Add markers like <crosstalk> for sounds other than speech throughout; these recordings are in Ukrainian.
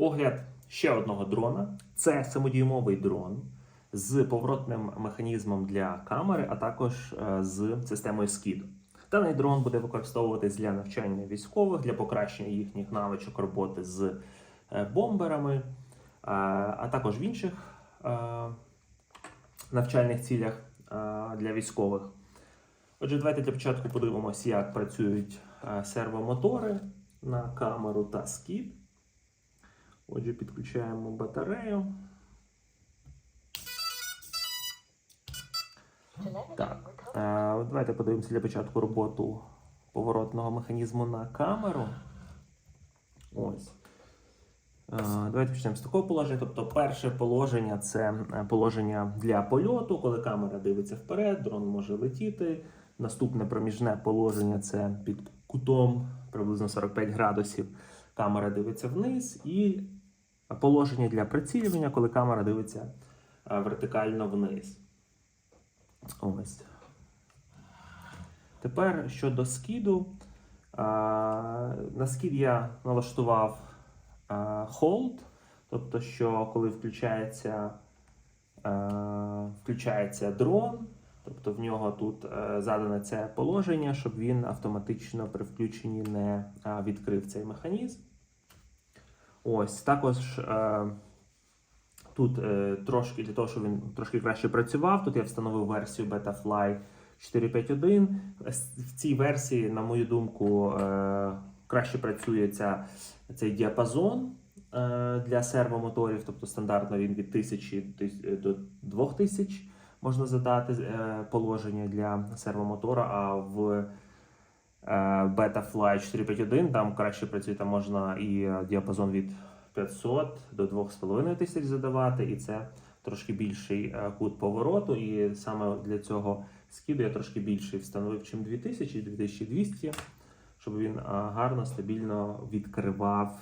Огляд ще одного дрона. Це самодіймовий дрон з поворотним механізмом для камери, а також е, з системою скіду. Даний дрон буде використовуватись для навчання військових, для покращення їхніх навичок роботи з е, бомберами, е, а також в інших навчальних цілях для військових. Отже, давайте для початку подивимося, як працюють сервомотори на камеру та скід. Отже, підключаємо батарею. Так, е, давайте подивимося для початку роботу поворотного механізму на камеру. Ось. Е, Давайте почнемо з такого положення. Тобто, перше положення це е, положення для польоту, коли камера дивиться вперед, дрон може летіти. Наступне проміжне положення це під кутом приблизно 45 градусів. Камера дивиться вниз, і положення для прицілювання, коли камера дивиться е, вертикально вниз. Ось. Тепер щодо скіду. На скід я налаштував а, hold, тобто, що коли включається, включається дрон, тобто в нього тут е, задане це положення, щоб він автоматично при включенні не відкрив цей механізм. Ось також. е, Тут е, трошки для того, щоб він трошки краще працював. Тут я встановив версію Betafly 4.5.1. В цій версії, на мою думку, е, краще працює ця, цей діапазон е, для сервомоторів. Тобто стандартно він від 1000 до 2000 можна задати е, положення для сервомотора, а в е, Betafly 4.5.1 там краще працює, там можна і е, діапазон від 500 до 2,5 тисяч задавати, і це трошки більший е, кут повороту. І саме для цього скиду я трошки більший встановив, чим 2000, 2200, щоб він е, гарно, стабільно відкривав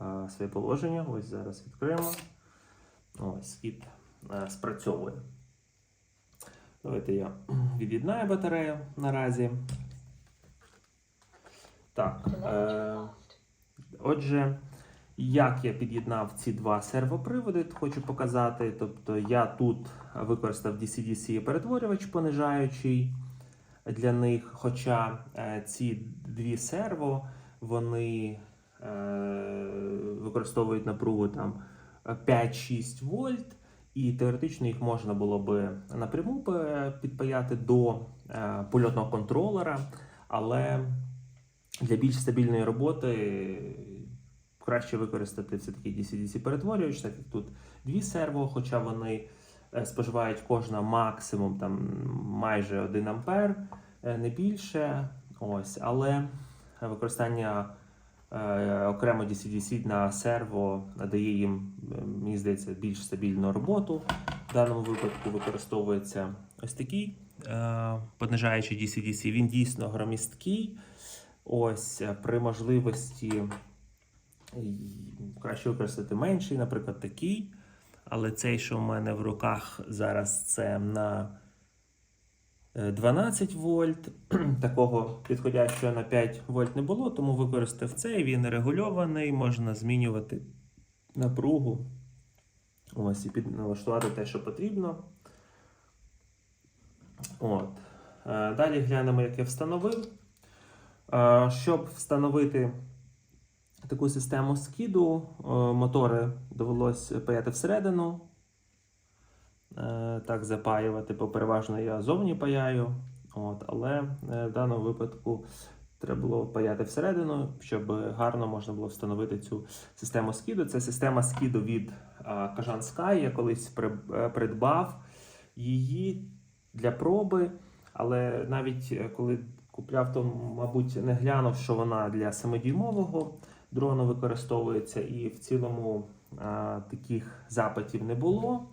е, своє положення. Ось зараз відкриємо. Ось скид е, спрацьовує. Давайте я <clears throat> від'єднаю батарею наразі. Так. Е, отже. Як я під'єднав ці два сервоприводи, хочу показати. Тобто я тут використав DC-DC перетворювач понижаючий для них. Хоча е, ці дві серво вони е, використовують напругу там 5-6 вольт, і теоретично їх можна було би напряму підпаяти до е, польотного контролера, але для більш стабільної роботи краще використати все-таки DC-DC перетворювач, так як тут дві серво, хоча вони е, споживають кожна максимум там майже 1 ампер, е, не більше. Ось, але використання е, окремо DC-DC на серво дає їм, е, мені здається, більш стабільну роботу. В даному випадку використовується ось такий е, понижаючий DC-DC. Він дійсно громісткий. Ось е, при можливості краще використати менший, наприклад, такий. Але цей, що в мене в руках зараз, це на е, 12 вольт. <clears throat> Такого підходящого на 5 вольт не було, тому використав цей. Він регульований, можна змінювати напругу. Ось і під, налаштувати те, що потрібно. От. Е, Далі глянемо, як я встановив. Е, Щоб встановити таку систему скіду, е, мотори довелось паяти всередину. Е, Так, запаювати, бо переважно я зовні паяю. От, але в даному випадку треба було паяти всередину, щоб гарно можна було встановити цю систему скіду. Це система скіду від Кажан Sky. Я колись придбав її для проби, але навіть коли купляв, то, мабуть, не глянув, що вона для самодіймового дрону використовується, і в цілому а, таких запитів не було.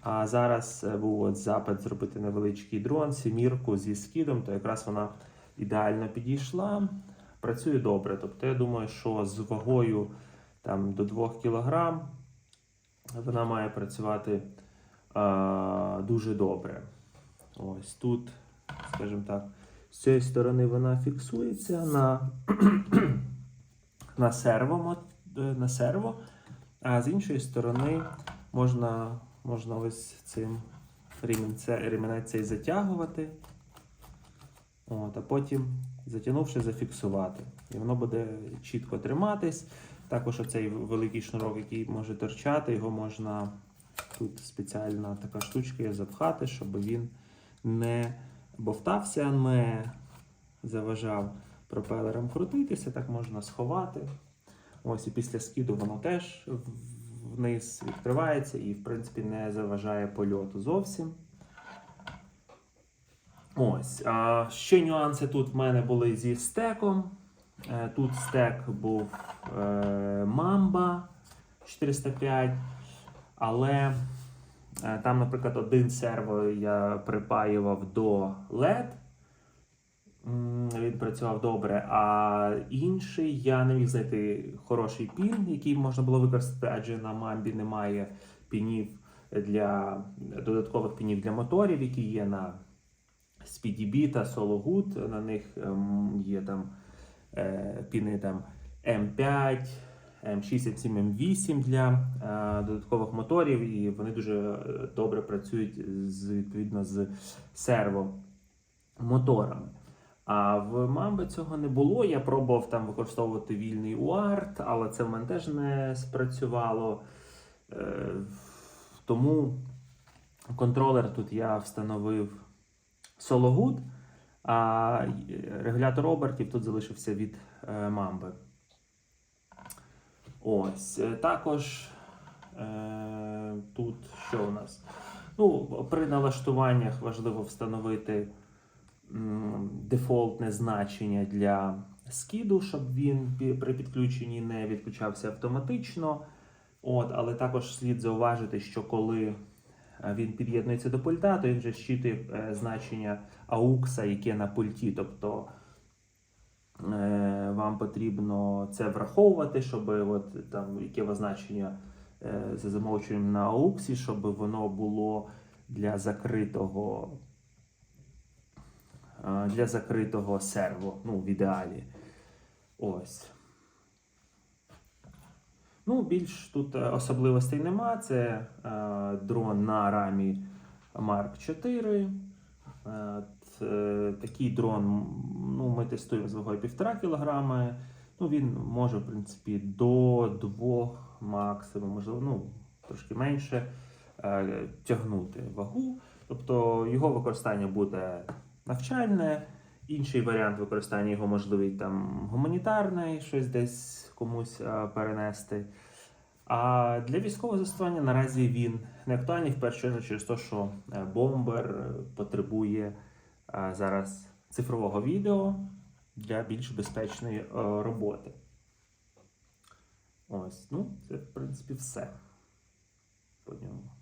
А зараз е, був от запит зробити невеличкий дрон, сімірку зі скидом, то якраз вона ідеально підійшла. Працює добре. Тобто, я думаю, що з вагою там, до 2 кг вона має працювати а, дуже добре. Ось тут, скажімо так, з цієї сторони вона фіксується на <clears throat> на серво, е, на серво. А з іншої сторони можна, можна ось цим ремінець цей затягувати. От, а потім, затягнувши, зафіксувати. І воно буде чітко триматись. Також оцей великий шнурок, який може торчати, його можна тут спеціальна така штучка запхати, щоб він не бовтався, не заважав пропелерам крутитися, так можна сховати. Ось і після скиду воно теж вниз відкривається і, в принципі, не заважає польоту зовсім. Ось. А ще нюанси тут в мене були зі стеком. Е, Тут стек був е, Mamba 405, але там, наприклад, один серво я припаював до LED. Він працював добре, а інший я не міг знайти хороший пін, який можна було використати, адже на Mamba немає пінів для додаткових пінів для моторів, які є на SpeedyB та SoloGood. На них ем, є там е, піни там М5, М6, М7, М8 для е, додаткових моторів, і вони дуже е, добре працюють з відповідно з сервомоторами. А в Mamba цього не було. Я пробував там використовувати вільний UART, але це в мене теж не спрацювало. Е, тому контролер тут я встановив SoloGood, а регулятор обертів тут залишився від Mamba. Ось. е, Також е, тут що у нас? Ну, при налаштуваннях важливо встановити м, дефолтне значення для скіду, щоб він при підключенні не відключався автоматично. От, але також слід зауважити, що коли е, він під'єднується до пульта, то він вже щитує е, значення AUX, яке на пульті. Тобто вам потрібно це враховувати, щоб от, там, яке ви значення е, за замовчуванням на AUX, щоб воно було для закритого е, для закритого серво, ну, в ідеалі. Ось. Ну, більш тут е, особливостей нема. Це е, дрон на рамі Mark 4. Е, е, такий дрон ну, ми тестуємо з вагою 1,5 кг. Ну, він може, в принципі, до 2 максимум, можливо, ну, трошки менше е, тягнути вагу. Тобто його використання буде навчальне. Інший варіант використання його можливий там гуманітарний, щось десь комусь перенести. А для військового застосування наразі він не актуальний в першу чергу через те, що е, бомбер е, потребує е, зараз цифрового відео для більш безпечної роботи. Ось, ну, це в принципі все по ньому.